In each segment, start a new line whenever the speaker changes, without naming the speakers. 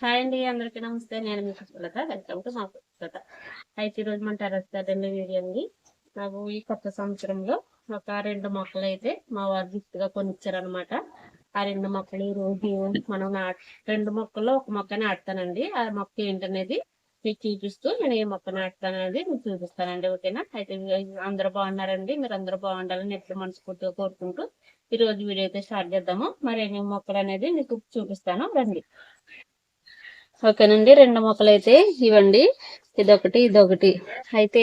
Hi అండి అందరికీ నమస్తే. నేను మీకు సులత వెల్కమ్ టు మా సులత అయితే ఈరోజు మన టెరస్ గార్డెన్ వీడియో అండి. నాకు ఈ కొత్త సంవత్సరంలో ఒక రెండు మొక్కలు అయితే మా వారు గిఫ్ట్గా కొనిచ్చారనమాట ఆ రెండు మొక్కలు ఈ రోజు మనం నాట్ రెండు మొక్కల్లో ఒక మొక్క నాటుతానండి. ఆ మొక్క ఏంటనేది మీకు చూపిస్తూ నేను ఏ మొక్క నాటుతాననేది మీకు చూపిస్తానండి ఓకేనా? అయితే అందరూ బాగున్నారండి. మీరు అందరూ బాగుండాలని ఎప్పుడు మనస్ఫూర్తిగా కోరుకుంటూ ఈ రోజు వీడియో అయితే స్టార్ట్ చేద్దాము. మరి ఏమేమి మొక్కలు అనేది మీకు చూపిస్తాను. రండి. ఓకేనండి. రెండు మొక్కలు అయితే ఇవ్వండి. ఇదొకటి ఇదొకటి. అయితే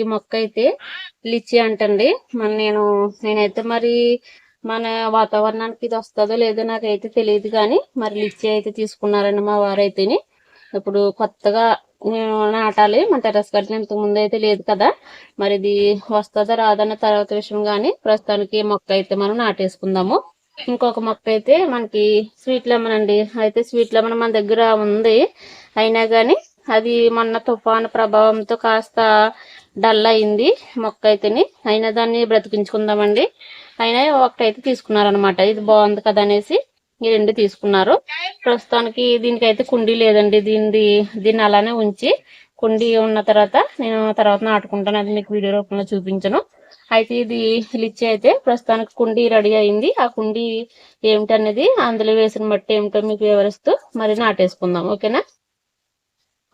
ఈ మొక్క అయితే లిచి అంటండి. మరి నేను నేనైతే మరి మన వాతావరణానికి ఇది వస్తుందో లేదో నాకైతే తెలియదు కానీ మరి లిచ్చి అయితే తీసుకున్నారండి మా వారైతేని. ఇప్పుడు కొత్తగా నేను నాటాలి. మన టెరస్ గార్డెన్ ఇంతకు ముందు అయితే లేదు కదా. మరి ఇది వస్తుందా రాదన్న తర్వాత విషయం కానీ ప్రస్తుతానికి మొక్క అయితే మనం నాటేసుకుందాము. ఇంకొక మొక్క అయితే మనకి స్వీట్ లెమన్ అండి. అయితే స్వీట్ లెమన్ మన దగ్గర ఉంది. అయినా కానీ అది మొన్న తుఫాను ప్రభావంతో కాస్త డల్ అయింది మొక్క అయితేని. అయినా దాన్ని బ్రతికించుకుందామండి. అయినా ఒకటైతే తీసుకున్నారనమాట ఇది బాగుంది కదా అనేసి ఈ రెండు తీసుకున్నారు. ప్రస్తుతానికి దీనికైతే కుండీ లేదండి. దీనిది దీన్ని అలానే ఉంచి కుండీ ఉన్న తర్వాత నేను తర్వాత నాటుకుంటాను. అది మీకు వీడియో రూపంలో చూపించను. అయితే ఇది లిచ్చి అయితే ప్రస్తుతానికి కుండీ రెడీ అయింది. ఆ కుండీ ఏమిటనేది అందులో వేసిన మట్టి ఏమిటో మీకు వివరిస్తూ మరి నాటేసుకుందాం. ఓకేనా?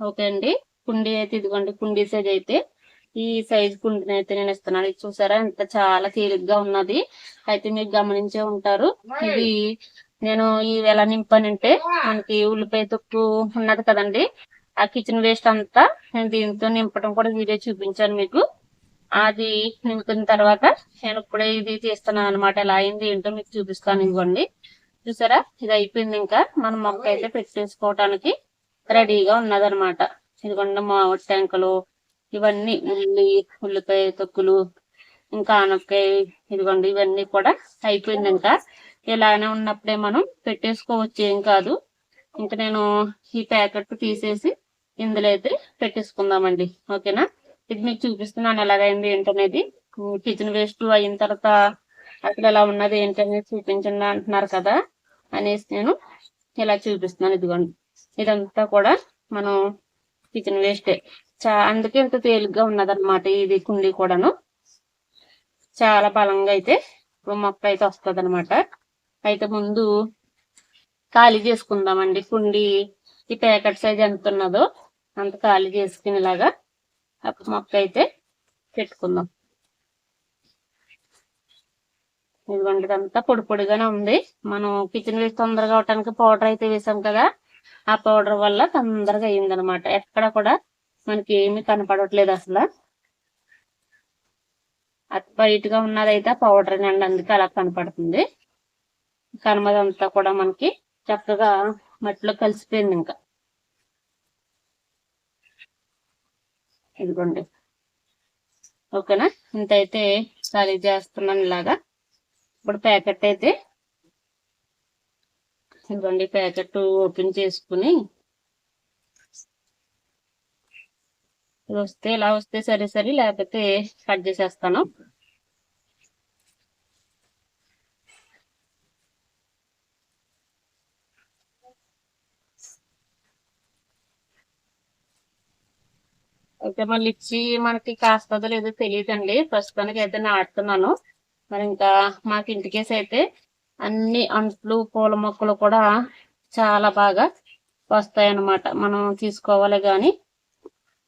ఓకే అండి. కుండీ అయితే ఇదిగోండి కుండీ సైజ్ అయితే ఈ సైజ్ కుండీని అయితే నేను ఇస్తున్నాను. ఇది చూసారా? ఇంత చాలా తేలిగ్గా ఉన్నది. అయితే మీరు గమనించే ఉంటారు. ఇది నేను ఇవి ఎలా నింపానంటే మనకి ఉల్లిపాయ తొక్కు ఉన్నది కదండి. ఆ కిచెన్ వేస్ట్ అంతా నేను దీంతో నింపడం కూడా వీడియో చూపించాను మీకు. అది నింపిన తర్వాత నేను ఇప్పుడే ఇది తీస్తున్నాను అనమాట ఎలా అయింది ఏంటో మీకు చూపిస్తాను ఇవ్వండి. చూసారా? ఇది అయిపోయింది ఇంకా. మనం మొక్క అయితే పెట్టేసుకోవటానికి రెడీగా ఉన్నదనమాట ఇదిగోండి మామిడి టెంకలు ఇవన్నీ ఉల్లి ఉల్లిపాయ తొక్కులు ఇంకా ఆనపకాయ ఇదిగోండి ఇవన్నీ కూడా అయిపోయింది ఇంకా. ఇలానే ఉన్నప్పుడే మనం పెట్టేసుకోవచ్చు. ఏం కాదు. ఇంకా నేను ఈ ప్యాకెట్ తీసేసి ఇందులో అయితే పెట్టేసుకుందామండి. ఓకేనా? ఇది మీకు చూపిస్తున్నాను ఎలాగైంది ఏంటనేది. కిచెన్ వేస్ట్ అయిన తర్వాత అసలు ఎలా ఉన్నది ఏంటనేది చూపించండి అంటున్నారు కదా అనేసి నేను ఇలా చూపిస్తున్నాను ఇదిగోండి. ఇదంతా కూడా మనం కిచెన్ వేస్టే చా అందుకే ఇంత తేలిగ్గా ఉన్నదన్నమాట ఇది కుండీ కూడాను. చాలా బలంగా అయితే మొక్క అయితే వస్తుంది అనమాట అయితే ముందు ఖాళీ చేసుకుందామండి. కుండీ ఈ ప్యాకెట్ సైజ్ ఎంత ఉన్నదో అంత ఖాళీ చేసుకునేలాగా అప్పుడు మొక్క అయితే పెట్టుకుందాం. ఇదిగోండి ఇదంతా పొడి పొడిగానే ఉంది. మనం కిచెన్ వేసి తొందరగా అవటానికి పౌడర్ అయితే వేసాం కదా ఆ పౌడర్ వల్ల తొందరగా అయింది అనమాట ఎక్కడ కూడా మనకి ఏమీ కనపడట్లేదు అసలు. అది బయట గా ఉన్నదైతే పౌడర్ అండి అందుకే అలా కనపడుతుంది. కనమదంతా కూడా మనకి చక్కగా మట్టిలో కలిసిపోయింది ఇంకా. ఇదిగోండి. ఓకేనా? ఇంత అయితే ఖాళీ చేస్తున్నాను ఇలాగా. ఇప్పుడు ప్యాకెట్ అయితే ఇదిగోండి ప్యాకెట్ ఓపెన్ చేసుకుని ఇది వస్తే ఇలా వస్తే సరే సరే లేకపోతే కట్ చేసేస్తాను. అయితే మళ్ళీ ఇచ్చి మనకి కాస్తుందో లేదో తెలియదండి. ప్రస్తుతానికి అయితే నాటుతున్నాను మరి ఇంకా మాకు ఇంటికేసి అయితే అన్ని అంట్లు పూల మొక్కలు కూడా చాలా బాగా వస్తాయి అన్నమాట మనం తీసుకోవాలి కానీ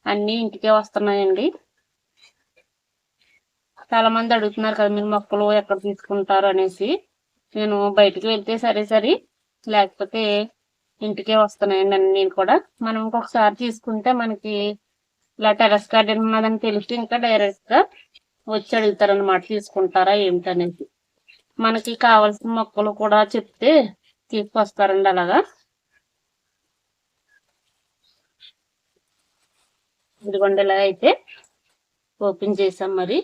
అన్ని ఇంటికే వస్తున్నాయండి. చాలా మంది అడుగుతున్నారు కదా మీరు మొక్కలు ఎక్కడ తీసుకుంటారు అనేసి. నేను బయటికి వెళ్తే సరే సరే లేకపోతే ఇంటికే వస్తున్నాయండి అన్ని కూడా. మనం ఇంకొకసారి తీసుకుంటే మనకి ఇలా టెరస్ గార్డెన్ ఉన్నదని తెలిసి ఇంకా డైరెక్ట్గా వచ్చి అడుగుతారు అనమాట తీసుకుంటారా ఏమిటనేసి మనకి కావాల్సిన మొక్కలు కూడా చెప్తే తీసుకొస్తారండి అలాగా. ఇదిగోండి ఇలా అయితే ఓపెన్ చేసాం మరి.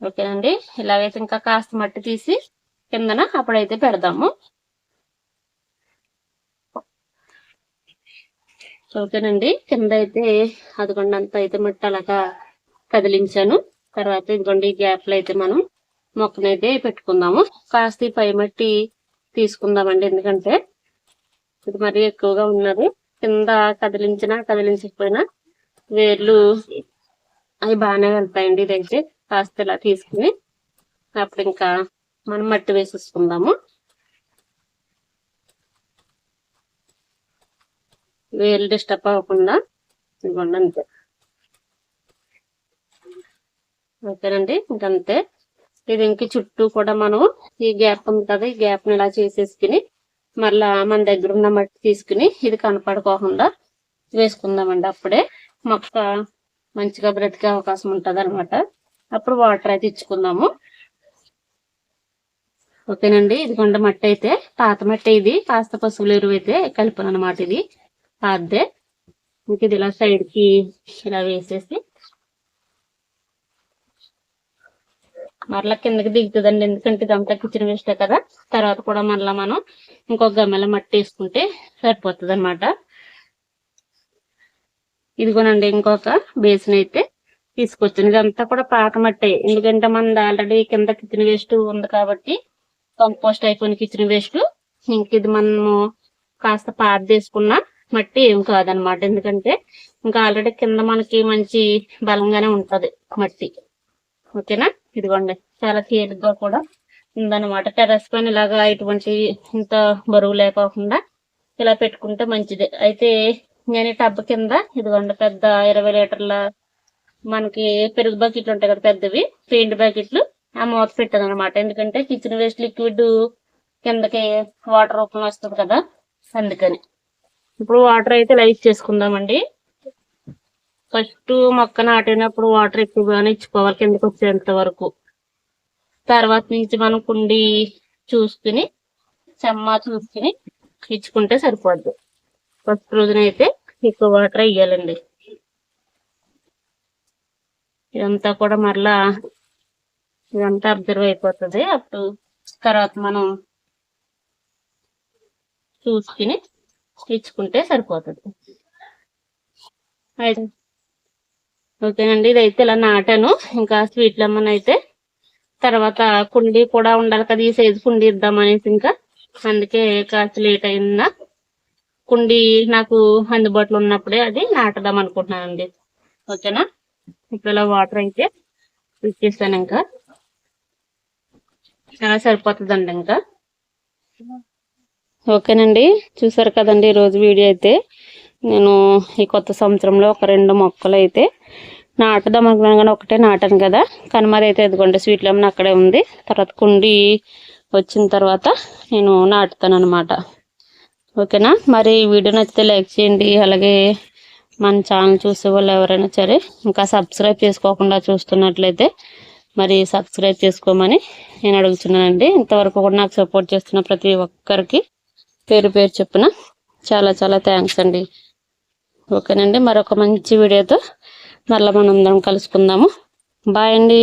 ఓకేనండి ఇలాగైతే ఇంకా కాస్త మట్టి తీసి కిందన అప్పుడైతే పెడదాము. ఓకేనండి. కింద అయితే అదిగోండి అంత అయితే మట్టి అలాగా కదిలించాను. తర్వాత ఇదిగోండి ఈ గ్యాప్లో అయితే మనం మొక్కనైతే పెట్టుకుందాము. కాస్త ఈ పై మట్టి తీసుకుందామండి. ఎందుకంటే ఇది మరీ ఎక్కువగా ఉన్నది. కింద కదిలించినా కదిలించకపోయినా వేర్లు అవి బాగానే వెళ్తాయండి ఇదైతే. కాస్త ఇలా తీసుకుని అప్పుడు ఇంకా మనం మట్టి వేసేసుకుందాము. వేలు డిస్టర్బ్ అవ్వకుండా ఇదిగోండి అంతే. ఓకేనండి ఇంకంతే ఇది ఇంక చుట్టూ కూడా మనం ఈ గ్యాప్ ఉంటుంది ఈ గ్యాప్ని ఇలా చేసేసుకుని మళ్ళా మన దగ్గర ఉన్న మట్టి తీసుకుని ఇది కనపడుకోకుండా వేసుకుందామండి. అప్పుడే మొక్క మంచిగా బ్రతికే అవకాశం ఉంటుంది అనమాట అప్పుడు వాటర్ అయితే ఇచ్చుకుందాము. ఓకేనండి ఇదిగోండి మట్టి అయితే పాత మట్టి ఇది కాస్త పశువుల ఎరువు అయితే కలిపాను అనమాట ఇది. అదే ఇంక ఇది ఇలా సైడ్కి ఇలా వేసేసి మరలా కిందకి దిగుతుందండి. ఎందుకంటే ఇదంతా కిచెన్ వేస్టే కదా. తర్వాత కూడా మరలా మనం ఇంకొక గమ్మెల మట్టి వేసుకుంటే సరిపోతుంది అనమాట ఇదిగోనండి ఇంకొక బేసిన్ అయితే తీసుకొచ్చాను. ఇదంతా కూడా పాత మట్టి. ఎందుకంటే మనది ఆల్రెడీ కింద కిచెన్ వేస్ట్ ఉంది కాబట్టి కంపోస్ట్ అయిపోయిన కిచెన్ వేస్ట్ ఇంక ఇది మనము కాస్త పాత తీసుకున్నా మట్టి ఏం కాదనమాట ఎందుకంటే ఇంకా ఆల్రెడీ కింద మనకి మంచి బలంగానే ఉంటది మట్టి. ఓకేనా? ఇదిగోండి. చాలా తేలిగ్గా కూడా ఉందన్నమాట. టెర్రస్ పైన ఇలాగా ఇటువంటి ఇంత బరువు లేకోకుండా ఇలా పెట్టుకుంటే మంచిది. అయితే నేను ఈ టబ్ కింద ఇదిగోండి పెద్ద ఇరవై లీటర్ల మనకి పెరుగు బకెట్లు ఉంటాయి కదా పెద్దవి పెయింట్ బకెట్లు ఆ మూత పెట్టాను అనమాట ఎందుకంటే కిచెన్ వేస్ట్ లిక్విడ్ కిందకి వాటర్ రూపంలో వస్తుంది కదా. అందుకని. ఇప్పుడు వాటర్ అయితే లైట్ చేసుకుందామండి. ఫస్ట్ మొక్క నాటినప్పుడు వాటర్ ఎక్కువగానే ఇచ్చుకోవాలి కిందకి వచ్చేంత వరకు. తర్వాత నుంచి మనం కుండి చూసుకుని చెమ్మ చూసుకుని ఇచ్చుకుంటే సరిపోద్ది. ఫస్ట్ రోజునైతే ఎక్కువ వాటర్ వేయాలండి. ఇదంతా కూడా మరలా ఇదంతా అబ్జర్వ్ అయిపోతుంది. అప్పుడు తర్వాత మనం చూసుకుని ఇచ్చుకుంటే సరిపోతుంది. అయితే ఓకేనండి ఇదైతే ఇలా నాటాను. ఇంకా స్వీట్ లెమన్ అయితే తర్వాత కుండీ కూడా ఉండాలి కదా ఈ సైజు కుండీ ఇద్దామనేసి ఇంకా. అందుకే కాస్త లేట్ అయిందా. కుండీ నాకు అందుబాటులో ఉన్నప్పుడే అది నాటదాం అనుకుంటున్నానండి. ఓకేనా? ఇప్పుడు ఇలా వాటర్ అయితే ఇచ్చేస్తాను ఇంకా. చాలా సరిపోతుందండి ఇంకా. ఓకేనండి. చూసారు కదండి ఈరోజు వీడియో అయితే. నేను ఈ కొత్త సంవత్సరంలో ఒక రెండు మొక్కలు అయితే నాటుదాం అనుకున్నాను ఒకటే నాటాను కదా. కానీ మరి అయితే ఎదుగుంటే స్వీట్ లెమన్ అక్కడే ఉంది. తర్వాత కుండి వచ్చిన తర్వాత నేను నాటుతాను అనమాట ఓకేనా? మరి ఈ వీడియో నచ్చితే లైక్ చేయండి. అలాగే మన ఛానల్ చూసే వాళ్ళు ఎవరైనా సరే ఇంకా సబ్స్క్రైబ్ చేసుకోకుండా చూస్తున్నట్లయితే మరి సబ్స్క్రైబ్ చేసుకోమని నేను అడుగుతున్నానండి. ఇంతవరకు కూడా నాకు సపోర్ట్ చేస్తున్న ప్రతి ఒక్కరికి పేరు పేరు చెప్పున చాలా చాలా థ్యాంక్స్ అండి. ఓకేనండి మరొక మంచి వీడియోతో మళ్ళీ మనం అందరం కలుసుకుందాము. బాయ్ అండి.